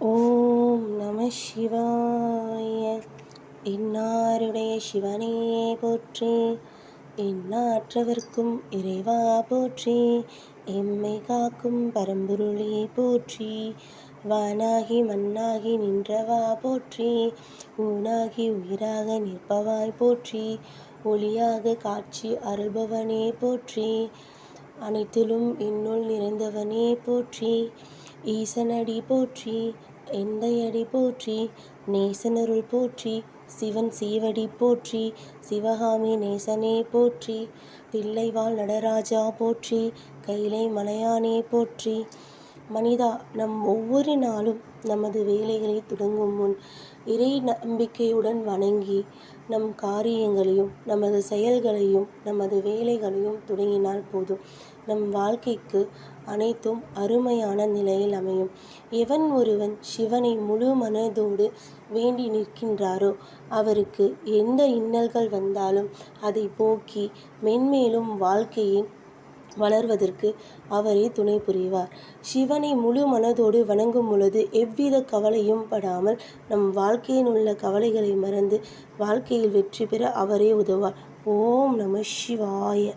ஓம் நம சிவாய. இன்னாருடைய சிவனே போற்றி. எண்ணாற்றவர்க்கும் இறைவா போற்றி. எம்மை காக்கும் பரம்பொருளே போற்றி. வானாகி மண்ணாகி நின்றவா போற்றி. ஊனாகி உயிராக நிற்பவாய் போற்றி. ஒளியாக காட்சி அருள்பவனே போற்றி. அனைத்திலும் இன்னுள் நிறைந்தவனே போற்றி. ஈசனடி போற்றி எந்தையடி போற்றி நேசனருள் போற்றி சிவன் சீவடி போற்றி சிவகாமி நேசனே போற்றி பிள்ளைவாள் நடராஜா போற்றி கைலை மலையானே போற்றி மனிதா நம் ஒவ்வொரு நாளும் நமது வேலைகளை தொடங்கும் முன் இறை நம்பிக்கையுடன் வணங்கி நம் காரியங்களையும் நமது செயல்களையும் நமது வேலைகளையும் தொடங்கினால் போதும். நம் வாழ்க்கைக்கு அனைத்தும் அருமையான நிலையில் அமையும். எவன் ஒருவன் சிவனை முழு மனதோடு வேண்டி நிற்கின்றாரோ அவருக்கு எந்த இன்னல்கள் வந்தாலும் அதை போக்கி மென்மேலும் வாழ்க்கையின் வளர்வதற்கு அவரே துணை புரிவார். சிவனை முழு மனதோடு வணங்கும் பொழுது எவ்வித கவலையும் படாமல் நம் வாழ்க்கையில் உள்ள கவலைகளை மறந்து வாழ்க்கையில் வெற்றி பெற அவரே உதவார் ஓம் நம சிவாய.